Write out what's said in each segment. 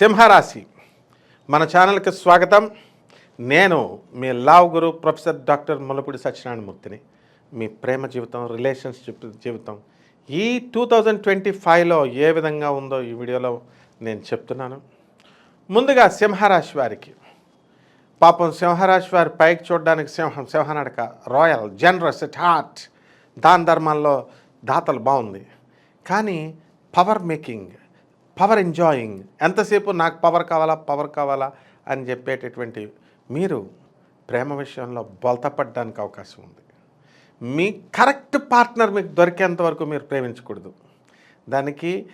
సింహరాశి. మన ఛానల్కి స్వాగతం. నేను మీ love guru professor doctor Mulapudi సత్యనారాయణమూర్తిని. మీ ప్రేమ జీవితం రిలేషన్షిప్ జీవితం. ఈ టూ థౌజండ్ ట్వంటీ ఫైవ్లో ఏ విధంగా ఉందో ఈ వీడియోలో నేను చెప్తున్నాను. ముందుగా సింహరాశి వారికి. పాపం సింహరాశి వారి పైకి చూడడానికి సింహం సింహనడక రాయల్ జనరస్ ఇట్ హార్ట్. దాన ధర్మాల్లో దాతలు బాగుంది. కానీ పవర్ మేకింగ్ పవర్ ఎంజాయింగ్. ఎంతసేపు నాకు పవర్ కావాలా పవర్ కావాలా అని చెప్పేటటువంటి మీరు ప్రేమ విషయంలో బొలతపడడానికి అవకాశం ఉంది. మీ కరెక్ట్ పార్ట్నర్ మీకు దొరికేంత వరకు మీరు ప్రేమించకూడదు. దానికి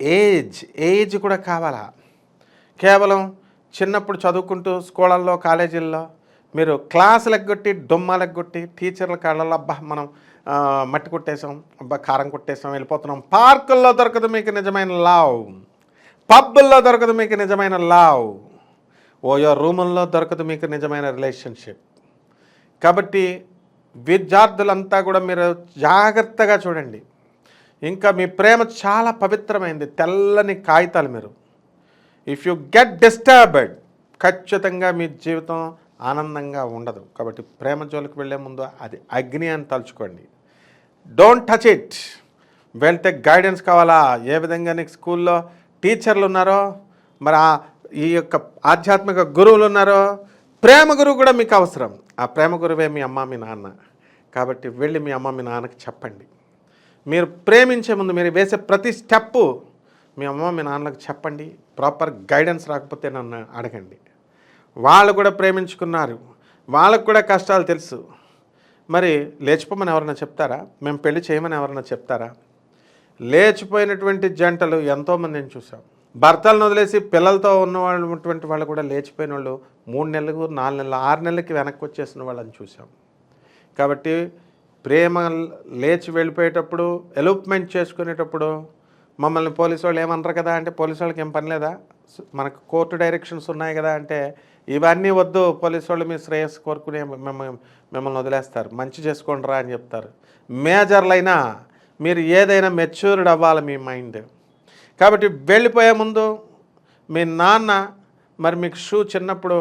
ఏజ్ ఏజ్ కూడా కావాలా. కేవలం చిన్నప్పుడు చదువుకుంటూ స్కూళ్ళల్లో కాలేజీల్లో మీరు క్లాసులు ఎగ్గొట్టి డొమ్మాలు కొట్టి టీచర్ల కాళ్ళల్లో అబ్బా మనం మట్టి కొట్టేసాం అబ్బా కారం కొట్టేసాం వెళ్ళిపోతున్నాం. పార్కుల్లో దొరకదు మీకు నిజమైన లావ్. పబ్బుల్లో దొరకదు మీకు నిజమైన లావ్. ఓయో రూముల్లో దొరకదు మీకు నిజమైన రిలేషన్షిప్. కాబట్టి విద్యార్థులంతా కూడా మీరు జాగ్రత్తగా చూడండి. ఇంకా మీ ప్రేమ చాలా పవిత్రమైంది తెల్లని కాగితాలు మీరు. ఇఫ్ యు గెట్ డిస్టర్బ్డ్ ఖచ్చితంగా మీ జీవితం ఆనందంగా ఉండదు. కాబట్టి ప్రేమ జోలికి వెళ్ళే ముందు అది అగ్ని అని తలుచుకోండి. డోంట్ టచ్ ఇట్ వెళ్తే గైడెన్స్ కావాలా? ఏ విధంగా నీకు స్కూల్లో టీచర్లు ఉన్నారో మరి ఆ ఈ యొక్క ఆధ్యాత్మిక గురువులు ఉన్నారో ప్రేమ గురువు కూడా మీకు అవసరం. ఆ ప్రేమ గురువే మీ అమ్మ మీ నాన్న. కాబట్టి వెళ్ళి మీ అమ్మ మీ నాన్నకి చెప్పండి. మీరు ప్రేమించే ముందు మీరు వేసే ప్రతి స్టెప్పు మీ అమ్మ మీ నాన్నలకు చెప్పండి. ప్రాపర్ గైడెన్స్ రాకపోతే నన్ను అడగండి. వాళ్ళు కూడా ప్రేమించుకున్నారు. వాళ్ళకు కూడా కష్టాలు తెలుసు. మరి లేచిపోమని ఎవరైనా చెప్తారా? మేము పెళ్ళి చేయమని ఎవరైనా చెప్తారా? లేచిపోయినటువంటి జంటలు ఎంతోమందిని చూసాం భర్తలను వదిలేసి పిల్లలతో ఉన్నటువంటి వాళ్ళు కూడా లేచిపోయిన వాళ్ళు మూడు నెలలకు నాలుగు నెలలు ఆరు నెలలకి వెనక్కి వచ్చేసిన వాళ్ళని చూసాం కాబట్టి ప్రేమ లేచి వెళ్ళిపోయేటప్పుడు ఎలూప్మెంట్ చేసుకునేటప్పుడు మమ్మల్ని పోలీసు వాళ్ళు ఏమనరు కదా? అంటే పోలీసు వాళ్ళకి ఏం పని లేదా? మనకు కోర్టు డైరెక్షన్స్ ఉన్నాయి కదా అంటే ఇవన్నీ వద్దు పోలీసు వాళ్ళు మీ శ్రేయస్సు కోరుకునే మిమ్మల్ని మిమ్మల్ని వదిలేస్తారు. మంచి చేసుకోండి రా అని చెప్తారు. మేజర్లైనా మీరు ఏదైనా మెచ్యూర్డ్ అవ్వాలి మీ మైండ్. కాబట్టి వెళ్ళిపోయే ముందు మీ నాన్న మరి మీకు షూ చిన్నప్పుడు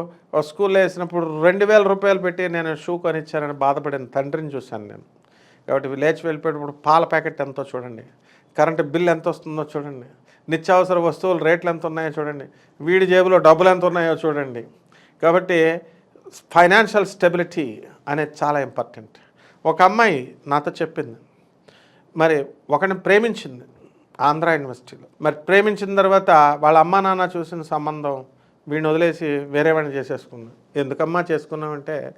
స్కూల్లో వేసినప్పుడు రెండు వేల రూపాయలు పెట్టి నేను షూ కొనిచ్చానని బాధపడిన తండ్రిని చూశాను నేను. కాబట్టి లేచి వెళ్ళిపోయేటప్పుడు పాల ప్యాకెట్ ఎంతో చూడండి. కరెంటు బిల్ ఎంత వస్తుందో చూడండి. నిత్యావసర వస్తువులు రేట్లు ఎంత ఉన్నాయో చూడండి. వీడి జేబులో డబ్బులు ఎంత ఉన్నాయో చూడండి. కాబట్టి ఫైనాన్షియల్ స్టెబిలిటీ అనేది చాలా ఇంపార్టెంట్. ఒక అమ్మాయి నాతో చెప్పింది. మరి ఒకని ప్రేమించింది ఆంధ్ర యూనివర్సిటీలో. మరి ప్రేమించిన తర్వాత వాళ్ళ అమ్మా నాన్న చూసిన సంబంధం వీడిని వదిలేసి వేరే వాడిని చేసేసుకుంది. ఎందుకమ్మా చేసుకున్నామంటే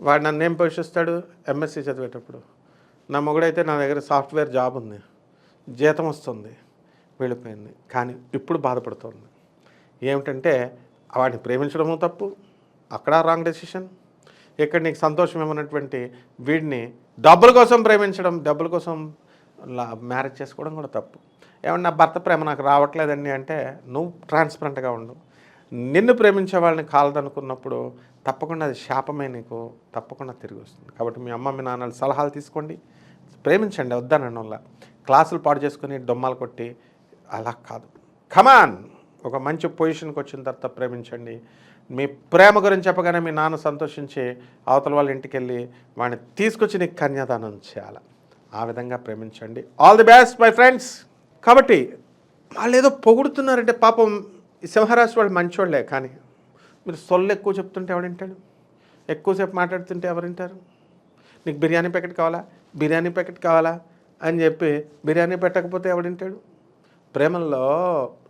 వాడు నన్ను ఏం పోషిస్తాడు? ఎంఎస్సీ చదివేటప్పుడు. నా మొగుడైతే నా దగ్గర సాఫ్ట్వేర్ జాబ్ ఉంది. జీతం వస్తుంది. వెళ్ళిపోయింది. కానీ ఇప్పుడు బాధపడుతోంది. ఏమిటంటే వాడిని ప్రేమించడము తప్పు. అక్కడ రాంగ్ డెసిషన్ ఇక్కడ నీకు సంతోషం ఏమన్నటువంటి వీడిని డబ్బుల కోసం ప్రేమించడం డబ్బుల కోసం మ్యారేజ్ చేసుకోవడం కూడా తప్పు. ఏమన్నా భర్త ప్రేమ నాకు రావట్లేదండి అంటే నువ్వు ట్రాన్స్పరెంట్గా ఉండు. నిన్ను ప్రేమించే వాళ్ళని కాలదనుకున్నప్పుడు తప్పకుండా అది శాపమే నీకు తప్పకుండా తిరిగి వస్తుంది. కాబట్టి మీ అమ్మ మీ నాన్నల సలహాలు తీసుకోండి. ప్రేమించండి వద్దనడం వల్ల. క్లాసులు పాడు చేసుకొని డొమ్మాలు కొట్టి అలా కాదు. కమాన్ ఒక మంచి పొజిషన్కి వచ్చిన తర్వాత ప్రేమించండి. మీ ప్రేమ గురించి చెప్పగానే మీ నాన్న సంతోషించి అవతల వాళ్ళ ఇంటికి వెళ్ళి వాడిని తీసుకొచ్చి నీకు కన్యాదానం చేయాలి? ఆ విధంగా ప్రేమించండి. All the best my friends కాబట్టి వాళ్ళు ఏదో పొగుడుతున్నారంటే పాపం ఈ సింహరాశి వాళ్ళు మంచోళ్ళే కానీ మీరు సొల్లు ఎక్కువ చెప్తుంటే ఎవడింటాడు ఎక్కువసేపు మాట్లాడుతుంటే ఎవరింటారు నీకు బిర్యానీ ప్యాకెట్ కావాలా? బిర్యానీ ప్యాకెట్ కావాలా? అని చెప్పి బిర్యానీ పెట్టకపోతే ఎవడింటాడు ప్రేమల్లో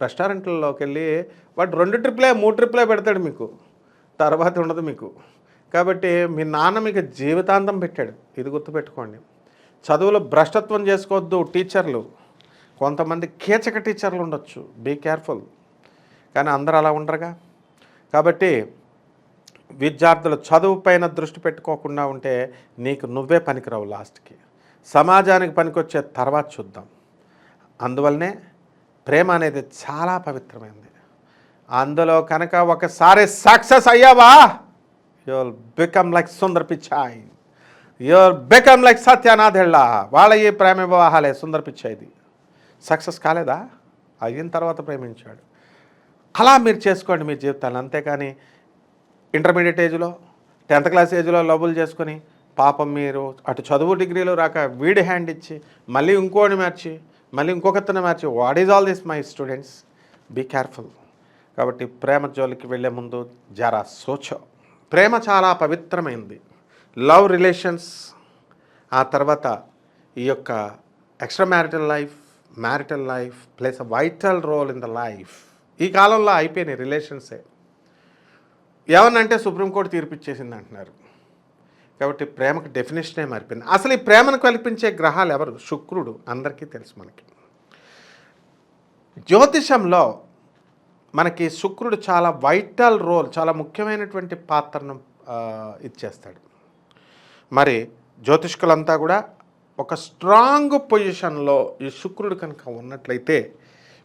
రెస్టారెంట్లలోకి వెళ్ళి వాడు రెండు ట్రిప్లే మూడు ట్రిప్లే పెడతాడు మీకు. తర్వాత ఉండదు మీకు. కాబట్టి మీ నాన్న మీకు జీవితాంతం పెట్టాడు. ఇది గుర్తుపెట్టుకోండి. చదువులో భ్రష్టత్వం చేసుకోవద్దు టీచర్లు. కొంతమంది కీచక టీచర్లు ఉండొచ్చు. బీ కేర్ఫుల్ కానీ అందరూ అలా ఉండరుగా. కాబట్టి విద్యార్థులు చదువు పైన దృష్టి పెట్టుకోకుండా ఉంటే నీకు నువ్వే పనికిరావు లాస్ట్కి. సమాజానికి పనికొచ్చే తర్వాత చూద్దాం. అందువల్లనే ప్రేమ అనేది చాలా పవిత్రమైంది. అందులో కనుక ఒకసారి సక్సెస్ అయ్యావా? Your become like Sundar Pichai your become like Satya Nadella. వాళ్ళ ఈ ప్రేమ వివాహాలే సుందర్ పిచ్చాయిది సక్సెస్ కాలేదా? అయిన తర్వాత ప్రేమించాడు. అలా మీరు చేసుకోండి మీ జీవితాన్ని అంతేకాని ఇంటర్మీడియట్ ఏజ్లో టెన్త్ క్లాస్ ఏజ్లో లవ్వులు చేసుకొని పాపం మీరు అటు చదువు డిగ్రీలు రాక వీడి హ్యాండ్ ఇచ్చి మళ్ళీ ఇంకోటి మార్చి మళ్ళీ ఇంకొకతను మార్చి what is all this my students be careful కాబట్టి ప్రేమ జోలికి వెళ్ళే ముందు జరా సోచో. ప్రేమ చాలా పవిత్రమైంది. లవ్ రిలేషన్స్ ఆ తర్వాత ఈ యొక్క extra marital life marital life plays a vital role in the life ఈ కాలంలో అయిపోయినాయి రిలేషన్సే ఏమనంటే సుప్రీంకోర్టు తీర్పిచ్చేసింది అంటున్నారు. కాబట్టి ప్రేమకు డెఫినేషనే మారిపోయింది. అసలు ఈ ప్రేమను కల్పించే గ్రహాలు ఎవరు? శుక్రుడు. అందరికీ తెలుసు మనకి. జ్యోతిషంలో మనకి శుక్రుడు చాలా వైటల్ రోల్ చాలా ముఖ్యమైనటువంటి పాత్రను ఇచ్చేస్తాడు. మరి జ్యోతిష్కులంతా కూడా ఒక స్ట్రాంగ్ పొజిషన్లో ఈ శుక్రుడు కనుక ఉన్నట్లయితే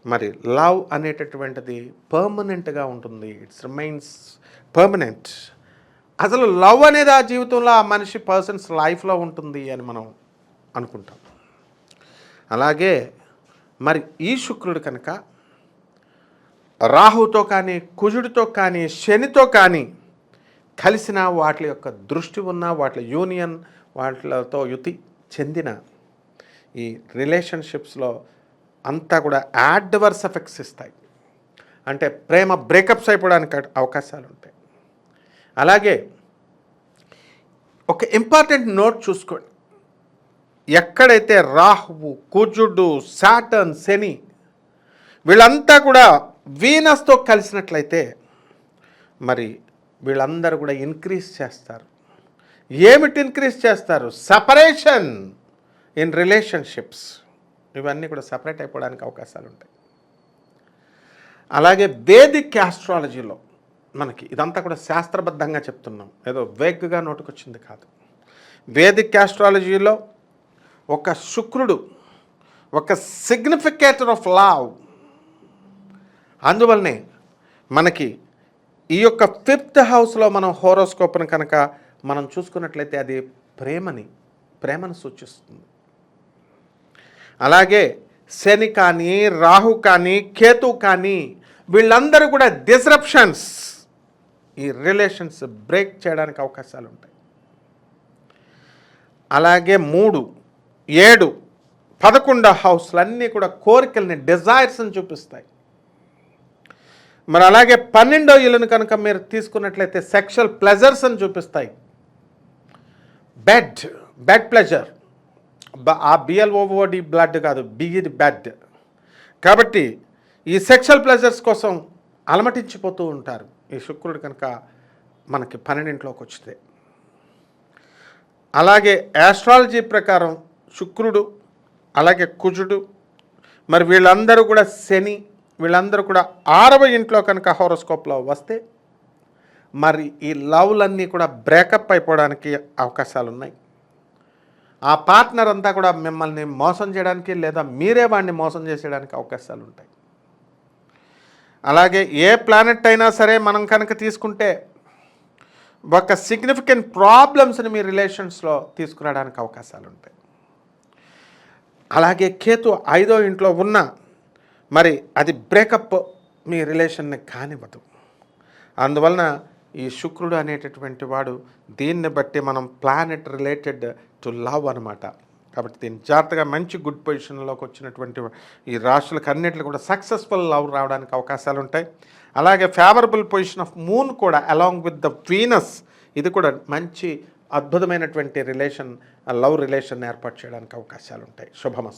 మరి లవ్ అనేటటువంటిది పర్మనెంట్గా ఉంటుంది. ఇట్స్ రిమైన్స్ పర్మనెంట్ అసలు లవ్ అనేది ఆ జీవితంలో ఆ మనిషి పర్సన్స్ లైఫ్లో ఉంటుంది అని మనం అనుకుంటాం. అలాగే మరి ఈ శుక్రుడు కనుక రాహుతో కానీ కుజుడితో కానీ శనితో కానీ కలిసిన వాటి యొక్క దృష్టి ఉన్న వాటి యూనియన్ వాటితో యుతి చెందిన ఈ రిలేషన్షిప్స్లో అంతా కూడా యాడ్వర్స్ ఎఫెక్ట్స్ ఇస్తాయి. అంటే ప్రేమ బ్రేకప్స్ అయిపోవడానికి అవకాశాలు ఉంటాయి అలాగే ఒక ఇంపార్టెంట్ నోట్ చూసుకోండి. ఎక్కడైతే రాహువు కుజుడు సాటర్న్ శని వీళ్ళంతా కూడా వీనస్తో కలిసినట్లయితే మరి వీళ్ళందరూ కూడా ఇంక్రీజ్ చేస్తారు. ఏమిటి ఇంక్రీజ్ చేస్తారు? Separation in relationships. ఇవన్నీ కూడా సపరేట్ అయిపోవడానికి అవకాశాలు ఉంటాయి అలాగే వేదిక్ ఆస్ట్రాలజీలో మనకి ఇదంతా కూడా శాస్త్రబద్ధంగా చెప్తున్నాం. ఏదో వేగ్గా నోటుకొచ్చింది కాదు. వేదిక్ ఆస్ట్రాలజీలో ఒక శుక్రుడు ఒక సిగ్నిఫికేటర్ ఆఫ్ లావ్ అందువల్లనే మనకి ఈ యొక్క ఫిఫ్త్ హౌస్లో మనం హోరోస్కోప్ను కనుక మనం చూసుకున్నట్లయితే అది ప్రేమని ప్రేమను సూచిస్తుంది. అలాగే శని కానీ రాహు కానీ కేతు కానీ వీళ్ళందరూ కూడా డిస్రప్షన్స్ ఈ రిలేషన్స్ బ్రేక్ చేయడానికి అవకాశాలు ఉంటాయి. అలాగే మూడు ఏడు పదకొండో హౌస్లన్నీ కూడా కోరికల్ని డిజైర్స్ని చూపిస్తాయి. మరి అలాగే పన్నెండో ఇల్లును కనుక మీరు తీసుకున్నట్లయితే సెక్షువల్ ప్లెజర్స్ అని చూపిస్తాయి. బెడ్ బెడ్ ప్లెజర్ ఆ B L O O D blood కాదు బిఇడి బెడ్ కాబట్టి ఈ సెక్షువల్ ప్లెజర్స్ కోసం అలమటించిపోతూ ఉంటారు. ఈ శుక్రుడు కనుక మనకి పన్నెండింట్లోకి వచ్చితే. అలాగే యాస్ట్రాలజీ ప్రకారం శుక్రుడు అలాగే కుజుడు మరి వీళ్ళందరూ కూడా శని వీళ్ళందరూ కూడా ఆరవ ఇంట్లో కనుక హోరోస్కోప్లో వస్తే మరి ఈ లవ్లన్నీ కూడా బ్రేకప్ అయిపోవడానికి అవకాశాలు ఉన్నాయి ఆ పార్ట్నర్ అంతా కూడా మిమ్మల్ని మోసం చేయడానికి లేదా మీరే వాడిని మోసం చేసేయడానికి అవకాశాలు ఉంటాయి అలాగే ఏ ప్లానెట్ అయినా సరే మనం కనుక తీసుకుంటే ఒక సిగ్నిఫికెంట్ ప్రాబ్లమ్స్ని మీ రిలేషన్స్లో తీసుకురావడానికి అవకాశాలు ఉంటాయి అలాగే కేతు ఐదో ఇంట్లో ఉన్న మరి అది బ్రేకప్ మీ రిలేషన్ని కానివ్వదు. అందువలన ఈ శుక్రుడు అనేటటువంటి వాడు దీన్ని బట్టి మనం ప్లానెట్ రిలేటెడ్ టు లవ్ అనమాట కాబట్టి దీన్ని జాగ్రత్తగా మంచి గుడ్ పొజిషన్లోకి వచ్చినటువంటి ఈ రాష్ట్రాలకు అన్నింటిలో కూడా సక్సెస్ఫుల్ లవ్ రావడానికి అవకాశాలు ఉంటాయి. అలాగే ఫేవరబుల్ పొజిషన్ ఆఫ్ మూన్ కూడా అలాంగ్ విత్ ద వీనస్ ఇది కూడా మంచి అద్భుతమైనటువంటి రిలేషన్ లవ్ రిలేషన్ ఏర్పాటు చేయడానికి అవకాశాలు ఉంటాయి. శుభమస్తు.